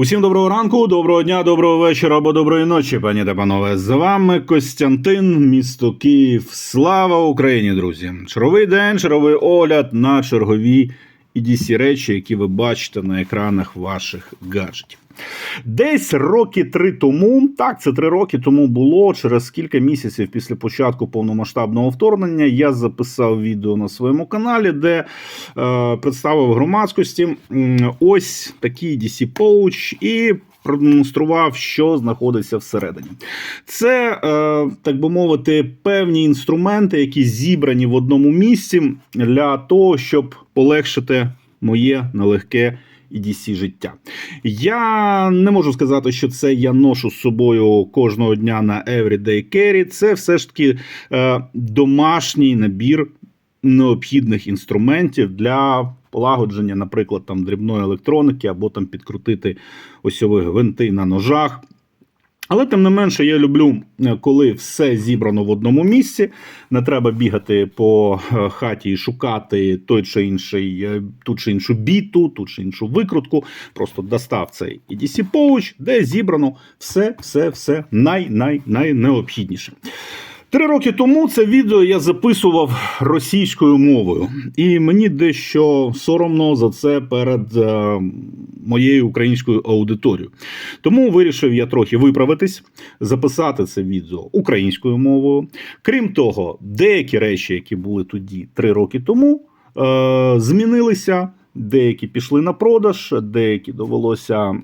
Усім доброго ранку, доброго дня, доброго вечора або доброї ночі, пані та панове. З вами Костянтин, місто Київ. Слава Україні, друзі! Черговий день, черговий огляд на чергові EDC речі, які ви бачите на екранах ваших гаджетів. Десь роки три тому, так, це три роки тому було. Через кілька місяців після початку повномасштабного вторгнення я записав відео на своєму каналі, де е, представив громадськості ось такий DC Pouch і продемонстрував, що знаходиться всередині. Це, е, так би мовити, певні інструменти, які зібрані в одному місці для того, щоб полегшити моє нелегке EDC життя. Я не можу сказати, що це я ношу з собою кожного дня на Everyday Carry. Це все ж таки е, домашній набір необхідних інструментів для полагодження, наприклад, там дрібної електроніки або там підкрутити осьові гвинти на ножах. Але тим не менше, я люблю, е, коли все зібрано в одному місці. Не треба бігати по е, хаті і шукати той чи інший, е, ту чи іншу біту, ту чи іншу викрутку. Просто достав цей EDC Pouch, де зібрано все, все, все най-най найнеобхідніше. Три роки тому це відео я записував російською мовою, і мені дещо соромно за це перед е, моєю українською аудиторією. Тому вирішив я трохи виправитись, записати це відео українською мовою. Крім того, деякі речі, які були тоді три роки тому, е, змінилися. Деякі пішли на продаж, деякі довелося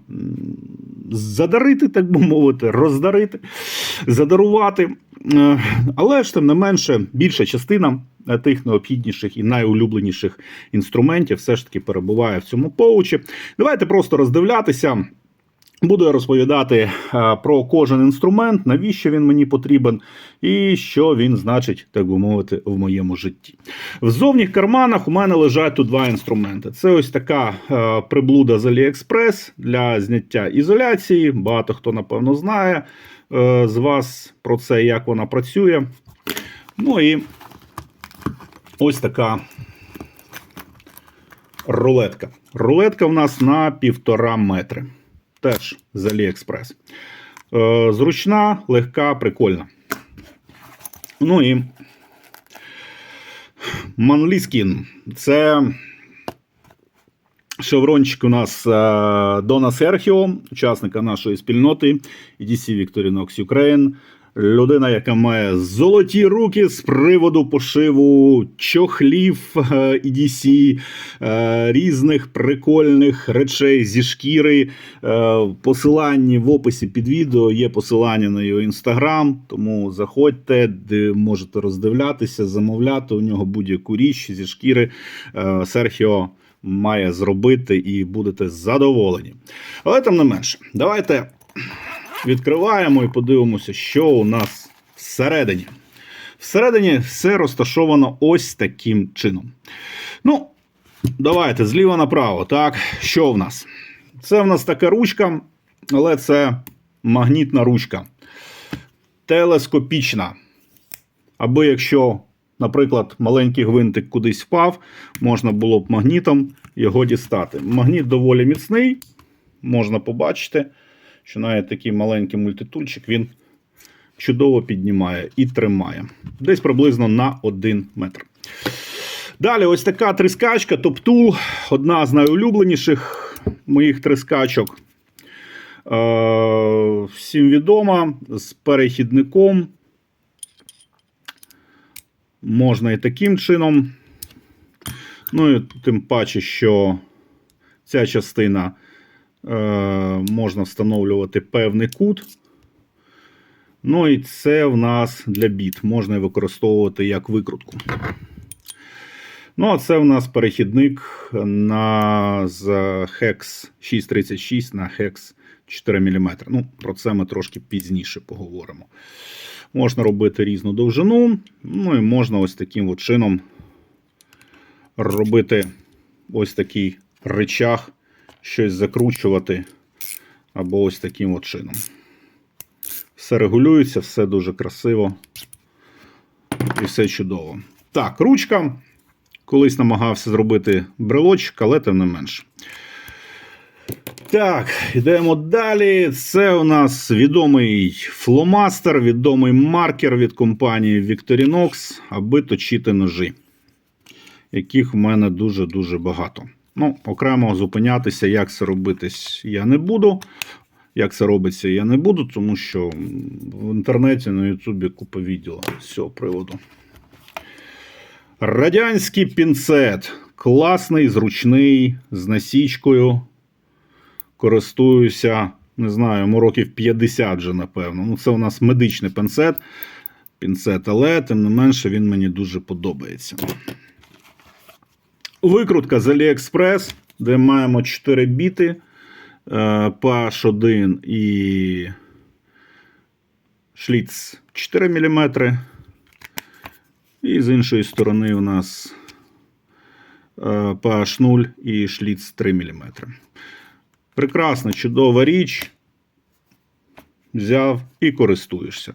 задарити, так би мовити, роздарити, задарувати. Е, Але ж тим не менше, більша частина е, тих необхідніших і найулюбленіших інструментів все ж таки перебуває в цьому поучі. Давайте просто роздивлятися. Буду я розповідати е, про кожен інструмент, навіщо він мені потрібен, і що він значить, так би мовити, в моєму житті. В зовніх карманах у мене лежать тут два інструменти. Це ось така е, приблуда з AliExpress для зняття ізоляції. Багато хто, напевно, знає е, з вас про це, як вона працює. Ну і ось така рулетка. Рулетка в нас на півтора метри. Теж з AliExpress. Е, зручна, легка, прикольна. Ну і Манліскін. Це шеврончик у нас е, Дона Серхіо, учасника нашої спільноти EDC Victorinox Ukraine. Людина, яка має золоті руки з приводу пошиву чохлів е, EDC, е, різних прикольних речей зі шкіри. Е, В посиланні в описі під відео є посилання на його інстаграм, тому заходьте, можете роздивлятися, замовляти у нього будь-яку річ зі шкіри. Серхіо має зробити і будете задоволені. Але тим не менше, давайте відкриваємо і подивимося, що у нас всередині. Всередині все розташовано ось таким чином. Ну, давайте зліва направо. Так, що в нас? Це в нас така ручка, але це магнітна ручка. Телескопічна. Аби якщо, наприклад, маленький гвинтик кудись впав, можна було б магнітом його дістати. Магніт доволі міцний, можна побачити що навіть такий маленький мультитульчик він чудово піднімає і тримає. Десь приблизно на 1 метр. Далі, ось така трискачка, топтул, одна з найулюбленіших моїх трискачок. Е, всім відома з перехідником. Можна і таким чином. Ну і тим паче, що ця частина можна встановлювати певний кут. Ну і це в нас для біт. Можна використовувати як викрутку. Ну, а це в нас перехідник на з Hex 636 на Hex 4 мм. Ну, про це ми трошки пізніше поговоримо. Можна робити різну довжину, ну і можна ось таким от чином робити ось такий речах, щось закручувати або ось таким от чином. Все регулюється, все дуже красиво і все чудово. Так, ручка. Колись намагався зробити брелочок, але тим не менше. Так, йдемо далі. Це у нас відомий фломастер, відомий маркер від компанії Victorinox, аби точити ножі, яких в мене дуже-дуже багато. Ну, окремо зупинятися, як це робитись, я не буду. Як це робиться, я не буду, тому що в інтернеті на Ютубі купа відео з цього приводу. Радянський пінцет. Класний, зручний, з насічкою. Користуюся, не знаю, йому років 50 вже, напевно. Ну, це у нас медичний пінцет. Пінцет, але, тим не менше, він мені дуже подобається. Викрутка з AliExpress, де маємо 4 біти е, PH1 і шліц 4 мм. І з іншої сторони у нас е, PH0 і шліц 3 мм. Прекрасна, чудова річ. Взяв і користуєшся.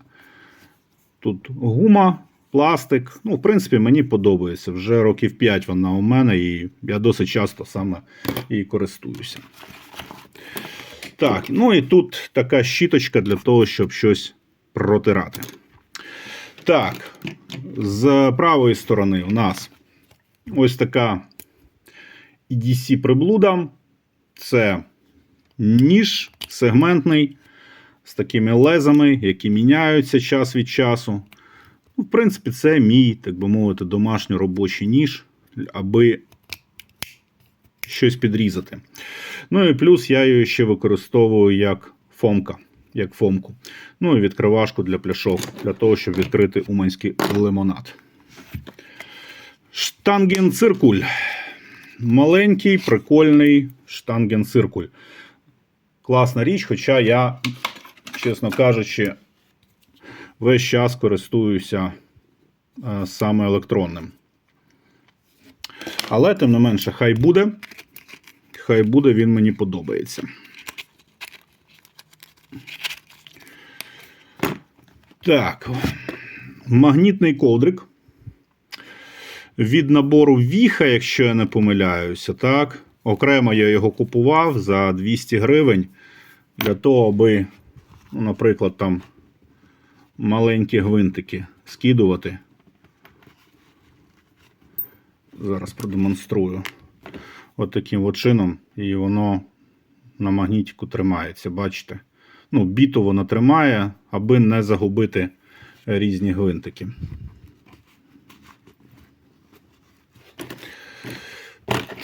Тут гума, пластик. Ну, в принципі, мені подобається. Вже років 5 вона у мене, і я досить часто саме її користуюся. Так, ну і тут така щіточка для того, щоб щось протирати. Так, з правої сторони у нас ось така EDC приблуда. Це ніж сегментний з такими лезами, які міняються час від часу. Ну, В принципі, це мій, так би мовити, домашній робочий ніж, аби щось підрізати. Ну і плюс я її ще використовую як фомка. Як фомку. Ну і відкривашку для пляшок, для того, щоб відкрити уманський лимонад. Штангенциркуль. Маленький, прикольний штангенциркуль. Класна річ, хоча я, чесно кажучи, весь час користуюся е, саме електронним. Але, тим не менше, хай буде. Хай буде, він мені подобається. Так, магнітний ковдрик. Від набору Віха, якщо я не помиляюся, так. Окремо я його купував за 200 гривень для того, аби, ну, наприклад, там маленькі гвинтики скидувати. Зараз продемонструю. От таким от чином, і воно на магнітику тримається, бачите? Ну, біту воно тримає, аби не загубити різні гвинтики.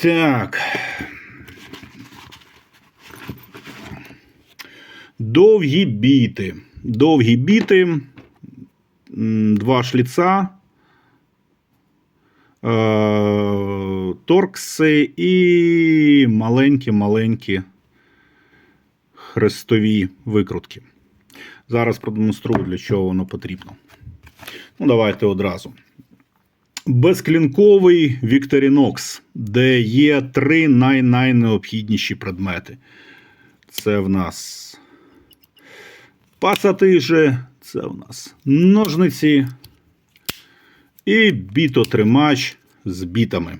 Так. Довгі біти. Довгі біти. Два шліца. е, Торкси і маленькі-маленькі хрестові викрутки. Зараз продемонструю, для чого воно потрібно. Ну, давайте одразу. Безклінковий Victorinox, де є три най-найнеобхідніші предмети. Це в нас пасатижі, це в нас ножниці і бітотримач з бітами.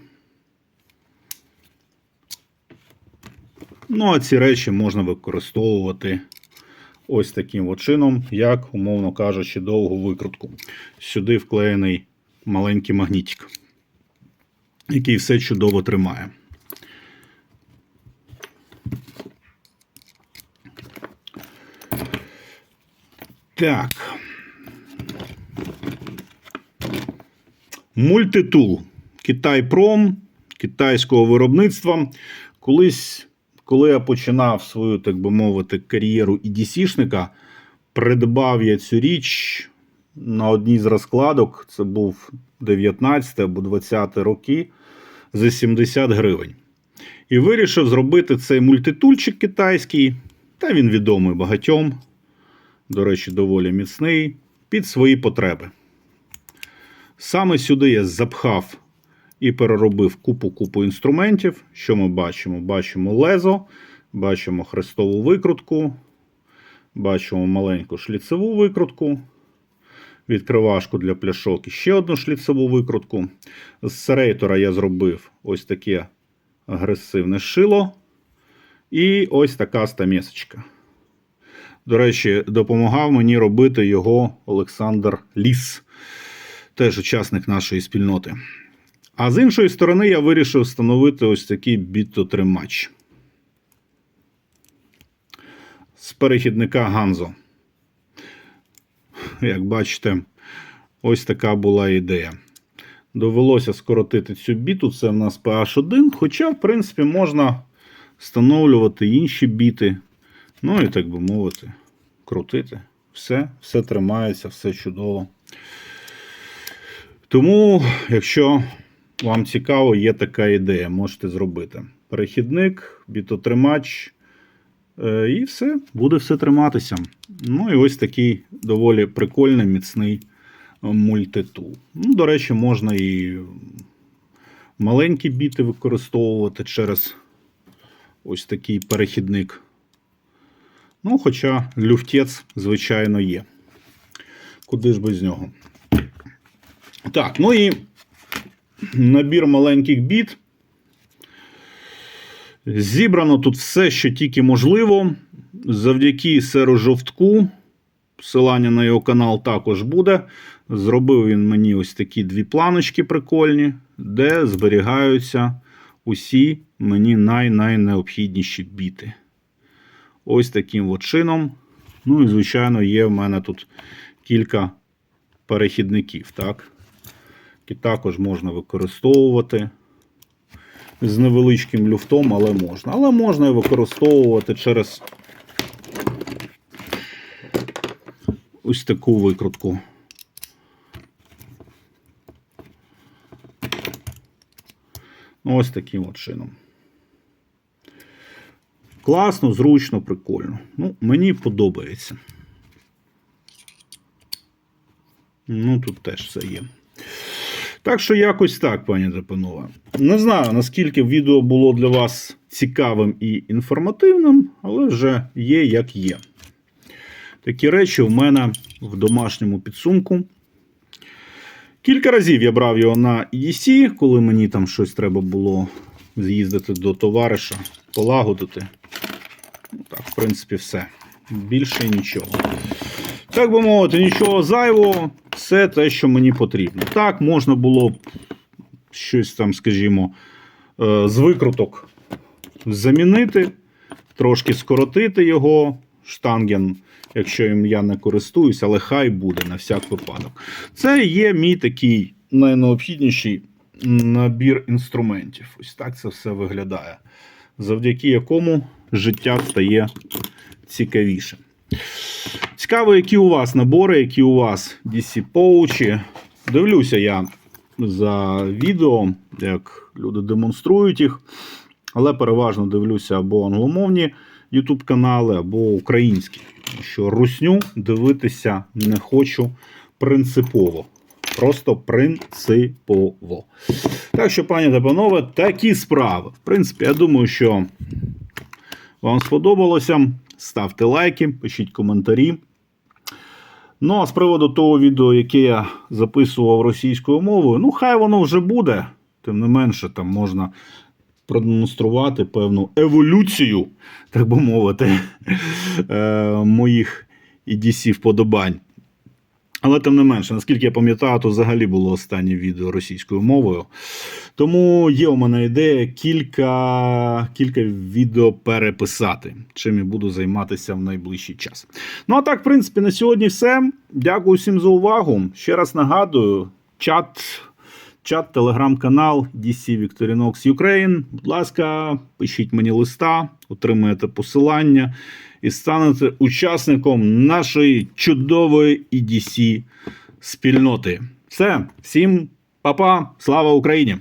Ну, а ці речі можна використовувати ось таким от чином, як, умовно кажучи, довгу викрутку. Сюди вклеєний маленький магнітик, який все чудово тримає. Так. Мультитул. Китай-Пром китайського виробництва. Колись, коли я починав свою, так би мовити, кар'єру ідісішника, придбав я цю річ на одній з розкладок. Це був 19 або 20 роки за 70 гривень. І вирішив зробити цей мультитульчик китайський, та він відомий багатьом. До речі, доволі міцний, під свої потреби. Саме сюди я запхав і переробив купу-купу інструментів. Що ми бачимо? Бачимо лезо, бачимо хрестову викрутку, бачимо маленьку шліцеву викрутку, відкривашку для пляшок і ще одну шліцеву викрутку. З серейтора я зробив ось таке агресивне шило. І ось така стамесочка. До речі, допомагав мені робити його Олександр Ліс, теж учасник нашої спільноти. А з іншої сторони, я вирішив встановити ось такий бітотримач з перехідника Ганзо. Як бачите, ось така була ідея. Довелося скоротити цю біту, це в нас PH1, хоча, в принципі, можна встановлювати інші біти. Ну і так би мовити, крутити. Все, все тримається, все чудово. Тому, якщо вам цікаво, є така ідея, можете зробити. Перехідник, бітотримач. е, І все, буде все триматися. Ну і ось такий доволі прикольний, міцний е, мультитул. Ну, до речі, можна і маленькі біти використовувати через ось такий перехідник. Ну, хоча люфтець, звичайно, є. Куди ж без нього? Так, ну і набір маленьких біт. Зібрано тут все, що тільки можливо. Завдяки серу жовтку. Посилання на його канал також буде. Зробив він мені ось такі дві планочки прикольні, де зберігаються усі мені най-найнеобхідніші біти. Ось таким от чином. Ну і, звичайно, є в мене тут кілька перехідників. так? Які також можна використовувати з невеличким люфтом, але можна. Але можна і використовувати через ось таку викрутку. Ну, Ось таким от чином. Класно, зручно, прикольно. Ну, мені подобається. Ну, тут теж все є. Так що якось так, пані та. Не знаю, наскільки відео було для вас цікавим і інформативним, але вже є як є. Такі речі у мене в домашньому підсумку. Кілька разів я брав його на EDC, коли мені там щось треба було з'їздити до товариша, полагодити. Так, в принципі, все. Більше нічого. Так би мовити, нічого зайвого, все те, що мені потрібно. Так, можна було б щось там, скажімо, е, з викруток замінити, трошки скоротити його, штанген, якщо їм я не користуюсь, але хай буде на всяк випадок. Це є мій такий найнеобхідніший набір інструментів. Ось так це все виглядає. Завдяки якому життя стає цікавішим. Цікаво, які у вас набори, які у вас DC поучі. Дивлюся я за відео, як люди демонструють їх, але переважно дивлюся або англомовні YouTube канали, або українські. Що русню дивитися не хочу принципово. Просто принципово. Так що, пані та панове, такі справи. В принципі, я думаю, що вам сподобалося. Ставте лайки, пишіть коментарі. Ну, а з приводу того відео, яке я записував російською мовою, ну, хай воно вже буде. Тим не менше, там можна продемонструвати певну еволюцію, так би мовити, е, моїх EDC вподобань. Але тим не менше, наскільки я пам'ятаю, то взагалі було останнє відео російською мовою. Тому є у мене ідея кілька, кілька відео переписати, чим я буду займатися в найближчий час. Ну а так, в принципі, на сьогодні все. Дякую всім за увагу. Ще раз нагадую, чат. Чат, телеграм-канал DC Victorinox Ukraine. Будь ласка, пишіть мені листа, отримаєте посилання і станете учасником нашої чудової EDC спільноти. Все, всім па-па, слава Україні!